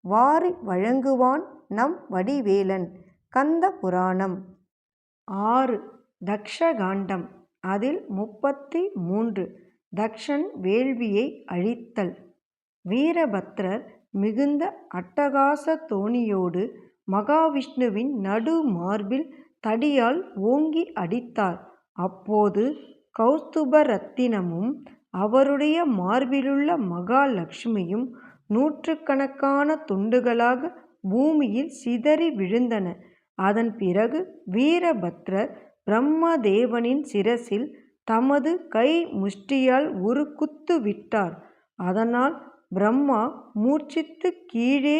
வாரி வழங்குவான் நம் வடிவேலன். கந்த புராணம். ஆறு. தக்ஷகாண்டம். அதில் முப்பத்தி மூன்று தக்ஷன் வேள்வியை அழித்தல். வீரபத்ரர் மிகுந்த அட்டகாச தோணியோடு மகாவிஷ்ணுவின் நடு மார்பில் தடியால் ஓங்கி அடித்தார். அப்போது கௌஸ்துபரத்தினமும் அவருடைய மார்பிலுள்ள மகாலட்சுமியும் நூற்றுக்கணக்கான துண்டுகளாக பூமியில் சிதறி விழுந்தன. அதன் பிறகு வீரபத்ரர் பிரம்மதேவனின் சிரசில் தமது கை முஷ்டியால் ஒரு குத்து விட்டார். அதனால் பிரம்மா மூர்ச்சித்து கீழே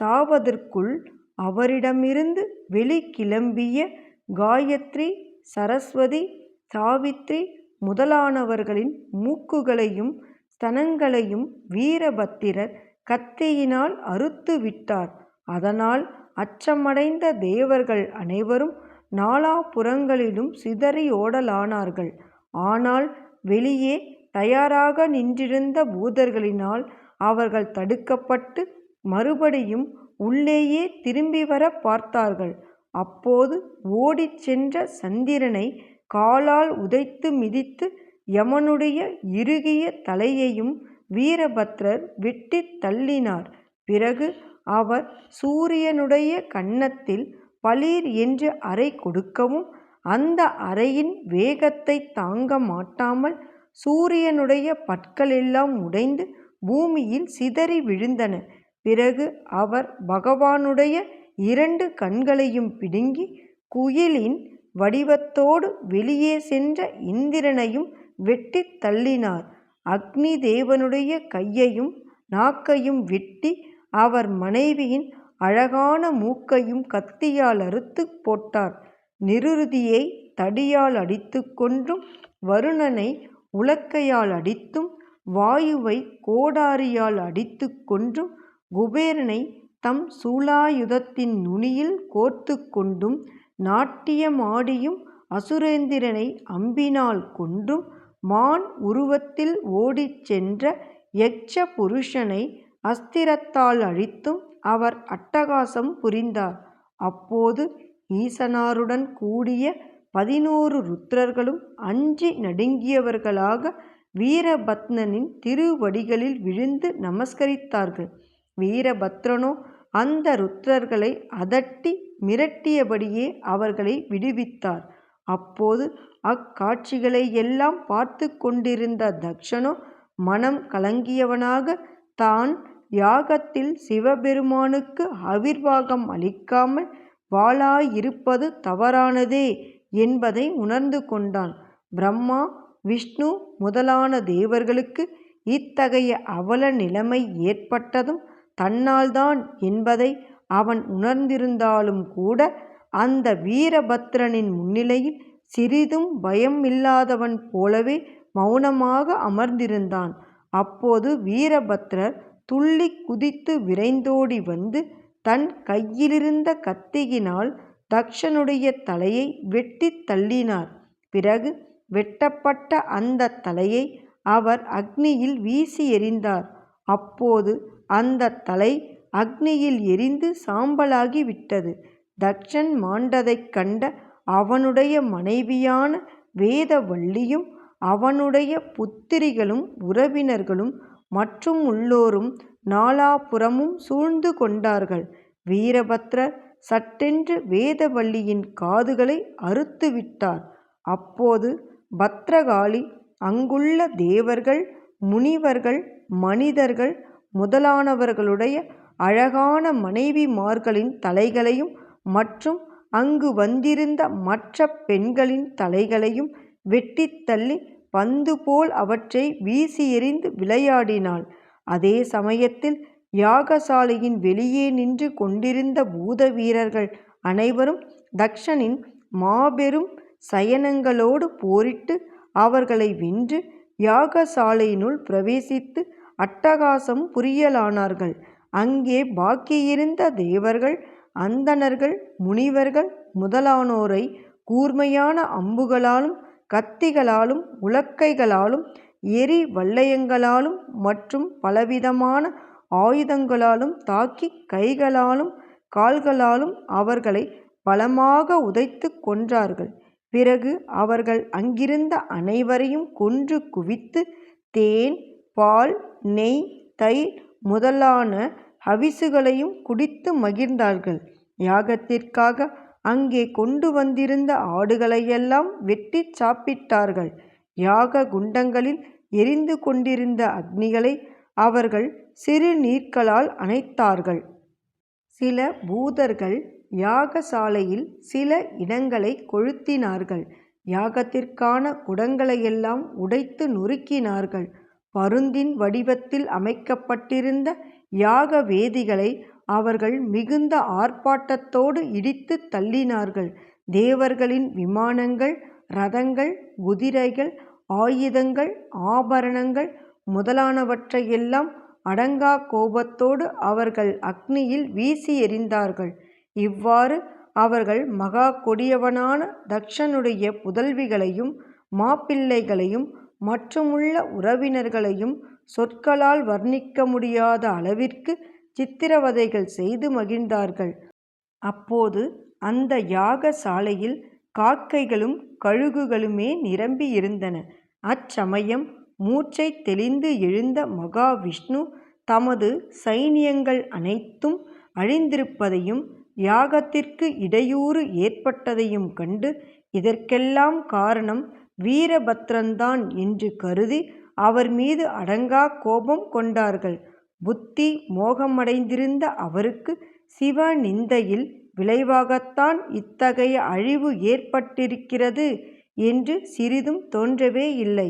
சாவதற்குள் அவரிடமிருந்து வெளிக்கிளம்பிய காயத்ரி சரஸ்வதி சாவித்ரி முதலானவர்களின் மூக்குகளையும் ஸ்தனங்களையும் வீரபத்திரர் கத்தியினால் அறுத்து விட்டார் அதனால் அச்சமடைந்த தேவர்கள் அனைவரும் நாலாபுறங்களிலும் சிதறியோடலானார்கள். ஆனால் வெளியே தயாராக நின்றிருந்த பூதர்களினால் அவர்கள் தடுக்கப்பட்டு மறுபடியும் உள்ளேயே திரும்பி வர பார்த்தார்கள். அப்போது ஓடிச் சென்ற சந்திரனை காலால் உதைத்து மிதித்து யமனுடைய இறுகிய தலையையும் வீரபத்ரர் வெட்டித் தள்ளினார். பிறகு அவர் சூரியனுடைய கன்னத்தில் பளீர் என்று அறை கொடுக்கவும் அந்த அறையின் வேகத்தை தாங்க மாட்டாமல் சூரியனுடைய பற்களெல்லாம் உடைந்து பூமியில் சிதறி விழுந்தன. பிறகு அவர் பகவானுடைய இரண்டு கண்களையும் பிடுங்கி குயிலின் வடிவத்தோடு வெளியே சென்ற இந்திரனையும் வெட்டித் தள்ளினார். அக்னி தேவனுடைய கையையும் நாக்கையும் வெட்டி அவர் மனைவியின் அழகான மூக்கையும் கத்தியால் அறுத்து போட்டார். நிருதியை தடியால் அடித்து கொன்றும் வருணனை உலக்கையால் அடித்தும் வாயுவை கோடாரியால் அடித்து கொன்றும் குபேரனை தம் சூலாயுதத்தின் நுனியில் கோர்த்து கொண்டும் நாட்டியமாடியும் அசுரேந்திரனை அம்பினால் கொன்றும் மான் உருவத்தில் ஓடிச் சென்ற யக்ஷ புருஷனை அஸ்திரத்தால் அழித்தும் அவர் அட்டகாசம் புரிந்தார். அப்போது ஈசனாருடன் கூடிய பதினோரு ருத்ரர்களும் அஞ்சி நடுங்கியவர்களாக வீரபத்னனின் திருவடிகளில் விழுந்து நமஸ்கரித்தார்கள். வீரபத்ரனோ அந்த ருத்ரர்களை அதட்டி மிரட்டியபடியே அவர்களை விடுவித்தார். அப்போது அக்காட்சிகளை எல்லாம் பார்த்து கொண்டிருந்த தக்ஷனோ மனம் கலங்கியவனாக தான் யாகத்தில் சிவபெருமானுக்கு ஆவிர்வாகம் அளிக்காமல் வாளாயிருப்பது தவறானதே என்பதை உணர்ந்து கொண்டான். பிரம்மா விஷ்ணு முதலான தேவர்களுக்கு இத்தகைய அவல நிலைமை ஏற்பட்டதும் தன்னால்தான் என்பதை அவன் உணர்ந்திருந்தாலும் கூட அந்த வீரபத்ரனின் முன்னிலையில் சிறிதும் பயம் இல்லாதவன் போலவே மௌனமாக அமர்ந்திருந்தான். அப்போது வீரபத்ரர் துள்ளி குதித்து விரைந்தோடி வந்து தன் கையிலிருந்த கத்தியினால் தக்ஷனுடைய தலையை வெட்டி தள்ளினார். பிறகு வெட்டப்பட்ட அந்த தலையை அவர் அக்னியில் வீசி எறிந்தார். அப்போது அந்த தலை அக்னியில் எரிந்து சாம்பலாகி விட்டது. தட்சன் மாண்டதைக் கண்ட அவனுடைய மனைவியான வேதவல்லியும் அவனுடைய புத்திரிகளும் உறவினர்களும் மற்றும் உள்ளோரும் நாலாபுறமும் சூழ்ந்து கொண்டார்கள். வீரபத்ரர் சட்டென்று வேதவல்லியின் காதுகளை அறுத்துவிட்டார். அப்போது பத்ரகாளி அங்குள்ள தேவர்கள் முனிவர்கள் மனிதர்கள் முதலானவர்களுடைய அழகான மனைவிமார்களின் தலைகளையும் மற்றும் அங்கு வந்திருந்த மற்ற பெண்களின் தலைகளையும் வெட்டித் தள்ளி பந்து போல் அவற்றை வீசி எறிந்து விளையாடினாள். அதே சமயத்தில் யாகசாலையின் வெளியே நின்று கொண்டிருந்த பூத வீரர்கள் அனைவரும் தக்ஷனின் மாபெரும் சயனங்களோடு போரிட்டு அவர்களை வென்று யாகசாலையினுள் பிரவேசித்து அட்டகாசம் புரியலானார்கள். அங்கே பாக்கியிருந்த தேவர்கள் அந்தணர்கள் முனிவர்கள் முதலானோரை கூர்மையான அம்புகளாலும் கத்திகளாலும் உலக்கைகளாலும் எரி வல்லையங்களாலும் மற்றும் பலவிதமான ஆயுதங்களாலும் தாக்கி கைகளாலும் கால்களாலும் அவர்களை பலமாக உதைத்து கொன்றார்கள். பிறகு அவர்கள் அங்கிருந்த அனைவரையும் கொன்று குவித்து தேன் பால் நெய் தயிர் முதலான ஹவிசுகளையும் குடித்து மகிழ்ந்தார்கள். யாகத்திற்காக அங்கே கொண்டு வந்திருந்த ஆடுகளையெல்லாம் வெட்டிச் சாப்பிட்டார்கள். யாக குண்டங்களில் எரிந்து கொண்டிருந்த அக்னிகளை அவர்கள் சிறு நீர்களால் அணைத்தார்கள். சில பூதர்கள் யாகசாலையில் சில இடங்களை கொளுத்தினார்கள். யாகத்திற்கான குடங்களையெல்லாம் உடைத்து நொறுக்கினார்கள். பருந்தின் வடிவத்தில் அமைக்கப்பட்டிருந்த யாக வேதிகளை அவர்கள் மிகுந்த ஆர்ப்பாட்டத்தோடு இடித்துத் தள்ளினார்கள். தேவர்களின் விமானங்கள் ரதங்கள் குதிரைகள் ஆயுதங்கள் ஆபரணங்கள் முதலானவற்றையெல்லாம் அடங்காக் கோபத்தோடு அவர்கள் அக்னியில் வீசி எறிந்தார்கள். இவ்வாறு அவர்கள் மகா கொடியவனான தக்ஷனுடைய புதல்விகளையும் மாப்பிள்ளைகளையும் மற்றுமுள்ள உறவினர்களையும் சொற்களால் வர்ணிக்க முடியாத அளவிற்கு சித்திரவதைகள் செய்து மகிழ்ந்தார்கள். அப்போது அந்த யாக சாலையில் காக்கைகளும் கழுகுகளுமே நிரம்பியிருந்தன. அச்சமயம் மூச்சை தெளிந்து எழுந்த மகாவிஷ்ணு தமது சைனியங்கள் அனைத்தும் அழிந்திருப்பதையும் யாகத்திற்கு இடையூறு ஏற்பட்டதையும் கண்டு இதற்கெல்லாம் காரணம் வீரபத்ரன்தான் என்று கருதி அவர் மீது அடங்கா கோபம் கொண்டார்கள். புத்தி மோகமடைந்திருந்த அவருக்கு சிவ நிந்தையில் விளைவாகத்தான் இத்தகைய அழிவு ஏற்பட்டிருக்கிறது என்று சிறிதும் தோன்றவே இல்லை.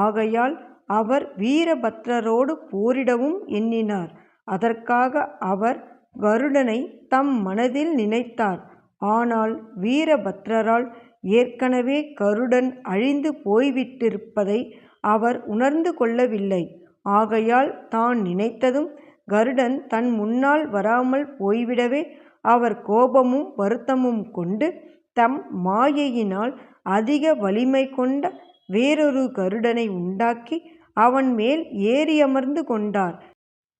ஆகையால் அவர் வீரபத்ரரோடு போரிடவும் எண்ணினார். அதற்காக அவர் கருடனை தம் மனதில் நினைத்தார். ஆனால் வீரபத்ரரால் ஏற்கனவே கருடன் அழிந்து போய்விட்டிருப்பதை அவர் உணர்ந்து கொள்ளவில்லை. ஆகையால் தான் நினைத்ததும் கருடன் தன் முன்னால் வராமல் போய்விடவே அவர் கோபமும் வருத்தமும் கொண்டு தம் மாயையினால் அதிக வலிமை கொண்ட வேறொரு கருடனை உண்டாக்கி அவன் மேல் ஏறியமர்ந்து கொண்டார்.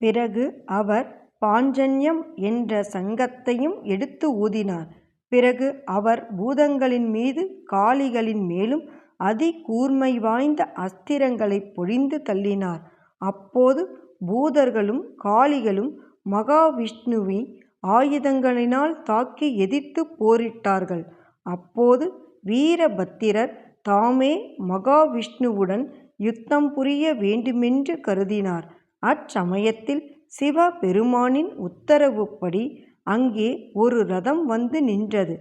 பிறகு அவர் பாஞ்சன்யம் என்ற சங்கத்தையும் எடுத்து ஊதினார். பிறகு அவர் பூதங்களின் மீது காளிகளின் மேலும் அதி கூர்மை வாய்ந்த அஸ்திரங்களைப் பொழிந்து தள்ளினார். அப்போது பூதர்களும் காளிகளும் மகாவிஷ்ணுவை ஆயுதங்களினால் தாக்கி எதிர்த்துப் போரிட்டார்கள். அப்போது வீரபத்திரர் தாமே மகாவிஷ்ணுவுடன் யுத்தம் புரிய வேண்டுமென்று கருதினார். அச்சமயத்தில் சிவபெருமானின் உத்தரவுப்படி அங்கே ஒரு ரதம் வந்து நின்றது.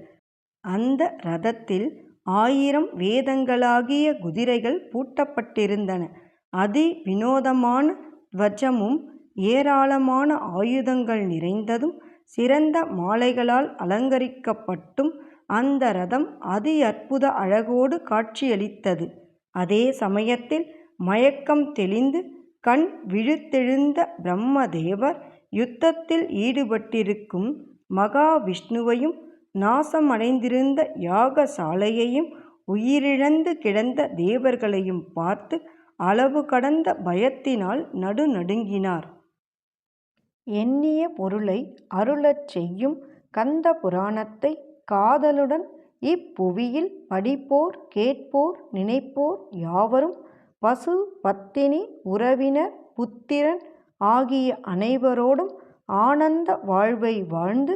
அந்த ரதத்தில் ஆயிரம் வேதங்களாகிய குதிரைகள் பூட்டப்பட்டிருந்தன. அதி வினோதமான துவஜமும் ஏராளமான ஆயுதங்கள் நிறைந்ததும் சிறந்த மாலைகளால் அலங்கரிக்கப்பட்டும் அந்த ரதம் அதி அற்புத அழகோடு காட்சியளித்தது. அதே சமயத்தில் மயக்கம் தெளிந்து கண் விழுத்தெழுந்த பிரம்மதேவர் யுத்தத்தில் ஈடுபட்டிருக்கும் மகாவிஷ்ணுவையும் நாசமடைந்திருந்த யாகசாலையையும் உயிரிழந்து கிடந்த தேவர்களையும் பார்த்து அளவு கடந்த பயத்தினால் நடுநடுங்கினார். எண்ணிய பொருளை அருளச் செய்யும் கந்த புராணத்தை காதலுடன் இப்புவியில் படிப்போர் கேட்போர் நினைப்போர் யாவரும் பசு பத்தினி உறவினர் புத்திரன் ஆகிய அனைவரோடும் ஆனந்த வாழ்வை வாழ்ந்து